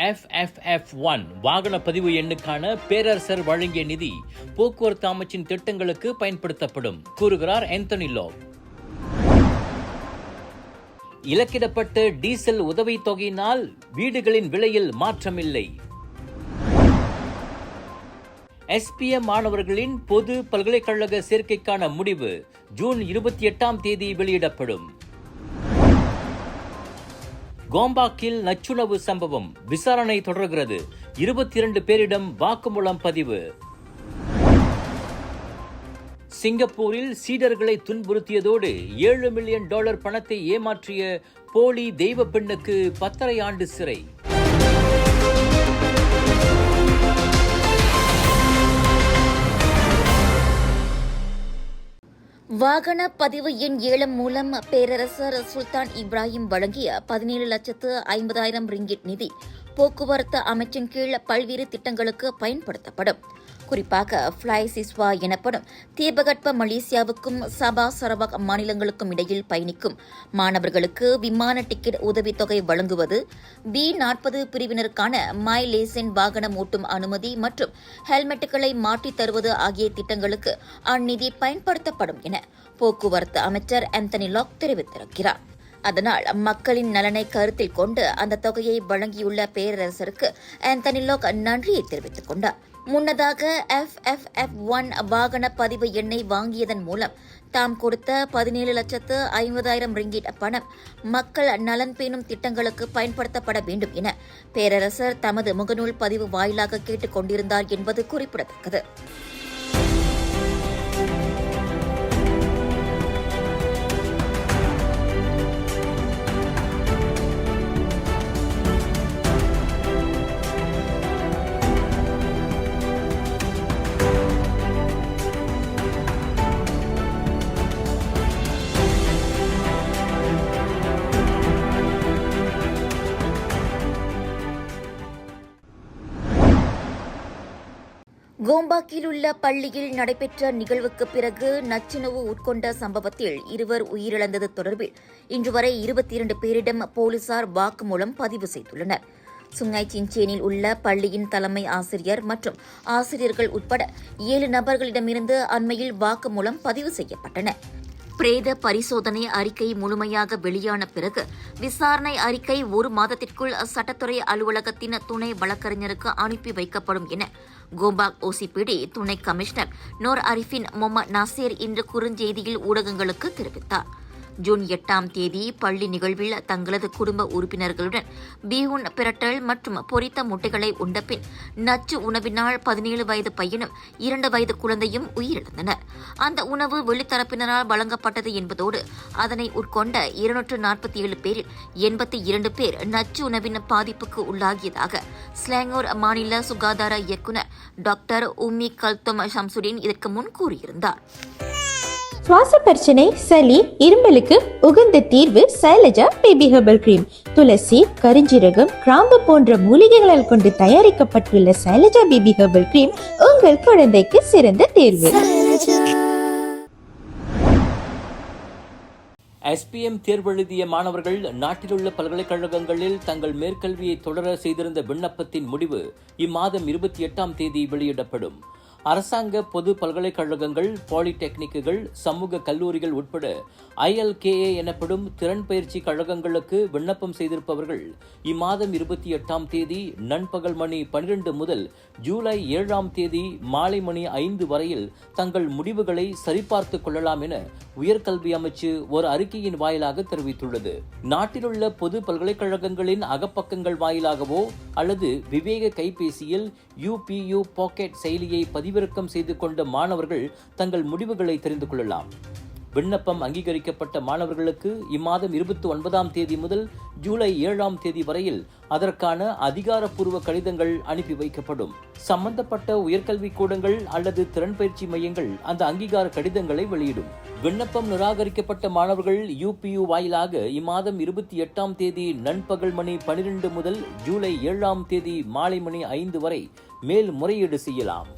FFF one வாகன பதிவு எண்ணுக்கான பேரரசர் வழங்கிய நிதி போக்குவரத்து அமைச்சின் திட்டங்களுக்கு பயன்படுத்தப்படும். கூறுகிறார் ஆந்தனி லாவ் இலக்கிடப்பட்ட டீசல் உதவித் தொகையினால் வீடுகளின் விலையில் மாற்றமில்லை. எஸ்பிஎம் மாணவர்களின் பொது பல்கலைக்கழக சேர்க்கைக்கான முடிவு ஜூன் இருபத்தி எட்டாம் தேதி வெளியிடப்படும். கோம்பாக்கில் நச்சுணவு சம்பவம் விசாரணை தொடர்கிறது. இருபத்தி இரண்டு பேரிடம் வாக்குமூலம் பதிவு. சிங்கப்பூரில் சீடர்களை துன்புறுத்தியதோடு ஏழு மில்லியன் டாலர் பணத்தை ஏமாற்றிய போலி தெய்வ பெண்ணுக்கு பத்தரை ஆண்டு சிறை. வாகன பதிவு எண் ஏலம் மூலம் பேரரசர் சுல்தான் இப்ராஹிம் வழங்கிய பதினேழு லட்சத்து ஐம்பதாயிரம் ரிங்கிட் நிதி. போக்குவரத்து அமைச்சின் கீழ் பல்வேறு திட்டங்களுக்கு பயன்படுத்தப்படும். குறிப்பாக ஃப்ளை சிஸ்வா எனப்படும் தீபகற்ப மலேசியாவுக்கும் சபா சரவாக் மாநிலங்களுக்கும் இடையில் பயணிக்கும் மாணவர்களுக்கு விமான டிக்கெட் உதவித்தொகை வழங்குவது பி நாற்பது பிரிவினருக்கான மை லேசன் வாகனம் ஓட்டும் அனுமதி மற்றும் ஹெல்மெட்டுகளை மாற்றித் தருவது ஆகிய திட்டங்களுக்கு அந்நிதி பயன்படுத்தப்படும் என போக்குவரத்து அமைச்சர் ஆந்தனி லாக் தெரிவித்திருக்கிறார். அதனால் மக்களின் நலனை கருத்தில் கொண்டு அந்த தொகையை வழங்கியுள்ள பேரரசருக்கு ஆந்தனி லோக் நன்றியை தெரிவித்துக் கொண்டார். முன்னதாக எஃப் எஃப் எஃப் ஒன் வாகன பதிவு எண்ணை வாங்கியதன் மூலம் தாம் கொடுத்த பதினேழு லட்சத்து ஐம்பதாயிரம் ரிங்கிட் பணம் மக்கள் நலன் பேணும் திட்டங்களுக்கு பயன்படுத்தப்பட வேண்டும் என பேரரசர் தமது முகநூல் பதிவு வாயிலாக கேட்டுக் கொண்டிருந்தார் என்பது குறிப்பிடத்தக்கது. கோம்பாக்கில் உள்ள பள்ளியில் நடைபெற்ற நிகழ்வுக்கு பிறகு நச்சுணவு உட்கொண்ட சம்பவத்தில் இருவர் உயிரிழந்தது தொடர்பில் இன்று வரை இருபத்தி இரண்டு பேரிடம் போலீசார் வாக்குமூலம் பதிவு செய்துள்ளனர். சுங்காய் சின்சேனில் உள்ள பள்ளியின் தலைமை ஆசிரியர் மற்றும் ஆசிரியர்கள் உட்பட ஏழு நபர்களிடமிருந்து அண்மையில் வாக்குமூலம் பதிவு செய்யப்பட்டன. பிரேத பரிசோதனை அறிக்கை முழுமையாக வெளியான பிறகு விசாரணை அறிக்கை ஒரு மாதத்திற்குள் சட்டத்துறை அலுவலகத்தின் துணை வழக்கறிஞருக்கு அனுப்பி வைக்கப்படும் என கோபாக் ஓசிபிடி துணை கமிஷனர் நோர் அரிஃபின் மொம நாசேர் இன்று குறுஞ்செய்தியில் ஊடகங்களுக்கு தெரிவித்தார். ஜூன் எட்டாம் தேதி பள்ளி நிகழ்வில் தங்களது குடும்ப உறுப்பினர்களுடன் பீகுன் பிரட்டல் மற்றும் பொரித்த முட்டைகளை உண்டபின் நச்சு உணவினால் பதினேழு வயது பையனும் இரண்டு வயது குழந்தையும் உயிரிழந்தனர். அந்த உணவு வெளித்தரப்பினரால் வழங்கப்பட்டது என்பதோடு அதனை உட்கொண்ட இருநூற்று நாற்பத்தி ஏழு பேரில் எண்பத்தி இரண்டு பேர் நச்சு உணவின் பாதிப்புக்கு உள்ளாகியதாக ஸ்லாங்கோர் மாநில சுகாதார இயக்குநர் டாக்டர் உம்மி கல்தம் ஷம்சுடீன் இதற்கு முன் கூறியிருந்தார். சுவாச பிரச்சனை சளி இருமலுக்கு உகந்த தீர்வு சைலஜா பேபி ஹெர்பல் கிரீம். துளசி கரிஞ்சீரகம் கிராம்பு போன்ற மூலிகைகளால் கொண்டு தயாரிக்கப்பட்டுள்ள சைலஜா பேபி ஹெர்பல் கிரீம் உங்கள் குழந்தைக்கு சிறந்த தேர்வு. எஸ்பிஎம் தேர்வெழுதிய மாணவர்கள் நாட்டிலுள்ள பல்கலைக்கழகங்களில் தங்கள் மேற்கல்வியை தொடர செய்திருந்த விண்ணப்பத்தின் முடிவு இம்மாதம் இருபத்தி எட்டாம் தேதி வெளியிடப்படும். அரசாங்க பொது பல்கலைக்கழகங்கள் பாலிடெக்னிக்குகள் சமூக கல்லூரிகள் உட்பட ஐஎல்கேஏ எனப்படும் திறன் பயிற்சி கழகங்களுக்கு விண்ணப்பம் செய்திருப்பவர்கள் இம்மாதம் இருபத்தி எட்டாம் தேதி நண்பகல் மணி பனிரெண்டு முதல் ஜூலை ஏழாம் தேதி மாலை மணி ஐந்து வரையில் தங்கள் முடிவுகளை சரிபார்த்துக் கொள்ளலாம் என உயர்கல்வி அமைச்சு ஒரு அறிக்கையின் வாயிலாக தெரிவித்துள்ளது. நாட்டிலுள்ள பொது பல்கலைக்கழகங்களின் அகப்பக்கங்கள் வாயிலாகவோ அல்லது விவேக கைபேசியில் யூபியு பாக்கெட் செயலியை பதிவு பதிவிறக்கம் செய்து கொண்ட மாணவர்கள் தங்கள் முடிவுகளை தெரிந்து கொள்ளலாம். விண்ணப்பம் அங்கீகரிக்கப்பட்ட மாணவர்களுக்கு இம்மாதம் இருபத்தி ஒன்பதாம் தேதி முதல் ஜூலை ஏழாம் தேதி வரையில் அதற்கான அதிகாரப்பூர்வ கடிதங்கள் அனுப்பி வைக்கப்படும். சம்பந்தப்பட்ட உயர்கல்வி கூடங்கள் அல்லது திறன் பயிற்சி மையங்கள் அந்த அங்கீகார கடிதங்களை வெளியிடும். விண்ணப்பம் நிராகரிக்கப்பட்ட மாணவர்கள் யூபியு வாயிலாக இம்மாதம் இருபத்தி எட்டாம் தேதி நண்பகல் மணி பனிரெண்டு முதல் ஜூலை ஏழாம் தேதி மாலை மணி ஐந்து வரை மேல் முறையீடு செய்யலாம்.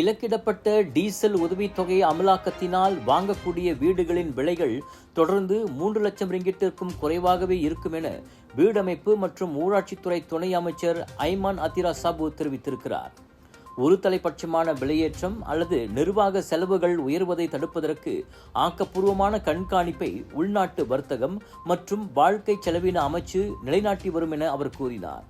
இலக்கிடப்பட்ட டீசல் உதவித்தொகை அமலாக்கத்தினால் வாங்கக்கூடிய வீடுகளின் விலைகள் தொடர்ந்து மூன்று லட்சம் ரிங்கிட்டிற்கும் குறைவாகவே இருக்கும் என வீடமைப்பு மற்றும் ஊராட்சித்துறை துணை அமைச்சர் ஐமான் அதிரா சாபு தெரிவித்திருக்கிறார். ஒரு தலைப்பட்சமான விலையேற்றம் அல்லது நிர்வாக செலவுகள் உயர்வதை தடுப்பதற்கு ஆக்கப்பூர்வமான கண்காணிப்பை உள்நாட்டு வர்த்தகம் மற்றும் வாழ்க்கை செலவின அமைச்சு நிலைநாட்டி வரும் என அவர் கூறினார்.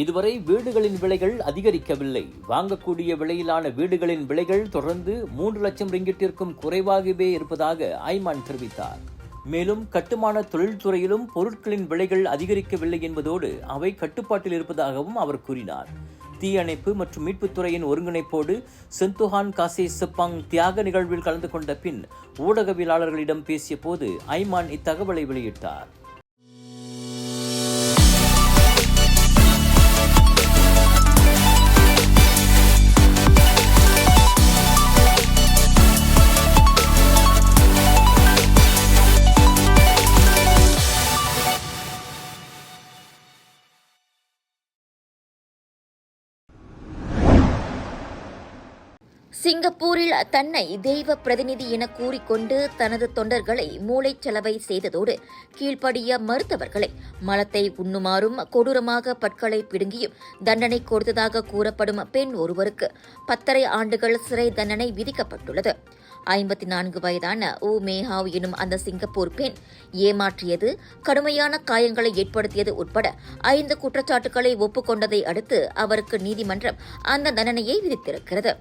இதுவரை வீடுகளின் விலைகள் அதிகரிக்கவில்லை. வாங்கக்கூடிய விலையிலான வீடுகளின் விலைகள் தொடர்ந்து மூன்று லட்சம் ரிங்கிட்டிற்கும் குறைவாகவே இருப்பதாக ஐமான் தெரிவித்தார். மேலும் கட்டுமான தொழில்துறையிலும் பொருட்களின் விலைகள் அதிகரிக்கவில்லை என்பதோடு அவை கட்டுப்பாட்டில் இருப்பதாகவும் அவர் கூறினார். தீயணைப்பு மற்றும் மீட்புத்துறையின் ஒருங்கிணைப்போடு செந்துஹான் காசே செப்பாங் தியாக நிகழ்வில் கலந்து கொண்ட பின் ஊடகவியலாளர்களிடம் பேசிய போது ஐமான் இத்தகவலை வெளியிட்டார். சிங்கப்பூரில் தன்னை தெய்வ பிரதிநிதி என கூறிக்கொண்டு தனது தொண்டர்களை மூளைச்சலவை செய்ததோடு கீழ்ப்படிய மறுத்தவர்களை மலத்தை உண்ணுமாறும் கொடூரமாக பற்களை பிடுங்கியும் தண்டனை கொடுத்ததாக கூறப்படும் பெண் ஒருவருக்கு பத்தரை ஆண்டுகள் சிறை தண்டனை விதிக்கப்பட்டுள்ளது. ஐம்பத்தி நான்கு வயதான ஊ மேஹாவ் எனும் அந்த சிங்கப்பூர் பெண் ஏமாற்றியது கடுமையான காயங்களை ஏற்படுத்தியது உட்பட ஐந்து குற்றச்சாட்டுகளை ஒப்புக்கொண்டதை அடுத்து அவருக்கு நீதிமன்றம் அந்த தண்டனையை விதித்திருக்கிறது.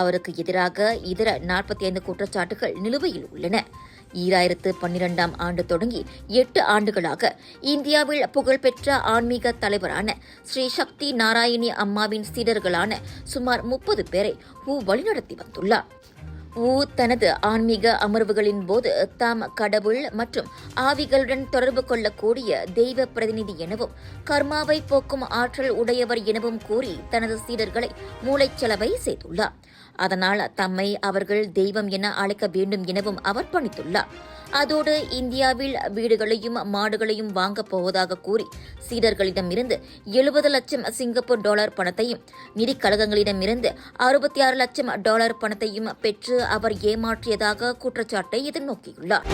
அவருக்கு எதிராக இதர நாற்பத்தி ஐந்து குற்றச்சாட்டுகள் நிலுவையில் உள்ளன. ஈராயிரத்து பன்னிரெண்டாம் ஆண்டு தொடங்கி எட்டு ஆண்டுகளாக இந்தியாவில் புகழ்பெற்ற ஆன்மீக தலைவரான ஸ்ரீ சக்தி நாராயணி அம்மாவின் சீடர்களான சுமார் முப்பது பேரை ஹூ வழிநடத்தி வந்துள்ளார். ஊ தனது ஆன்மீக அமர்வுகளின் போது தாம் கடவுள் மற்றும் ஆவிகளுடன் தொடர்பு கொள்ளக்கூடிய தெய்வ பிரதிநிதி எனவும் கர்மாவை போக்கும் ஆற்றல் உடையவர் எனவும் கூறி தனது சீடர்களை மூளைச்சலவை செய்துள்ளார். அதனால் தம்மை அவர்கள் தெய்வம் என அழைக்க வேண்டும் எனவும் அவர் பணித்துள்ளார். அதோடு இந்தியாவில் வீடுகளையும் மாடுகளையும் வாங்கப் போவதாக கூறி சீடர்களிடமிருந்து எழுபது லட்சம் சிங்கப்பூர் டாலர் பணத்தையும் நிதிக் கழகங்களிடமிருந்து அறுபத்தி ஆறு லட்சம் டாலர் பணத்தையும் பெற்று அவர் ஏமாற்றியதாக குற்றச்சாட்டை எதிர்நோக்கியுள்ளார்.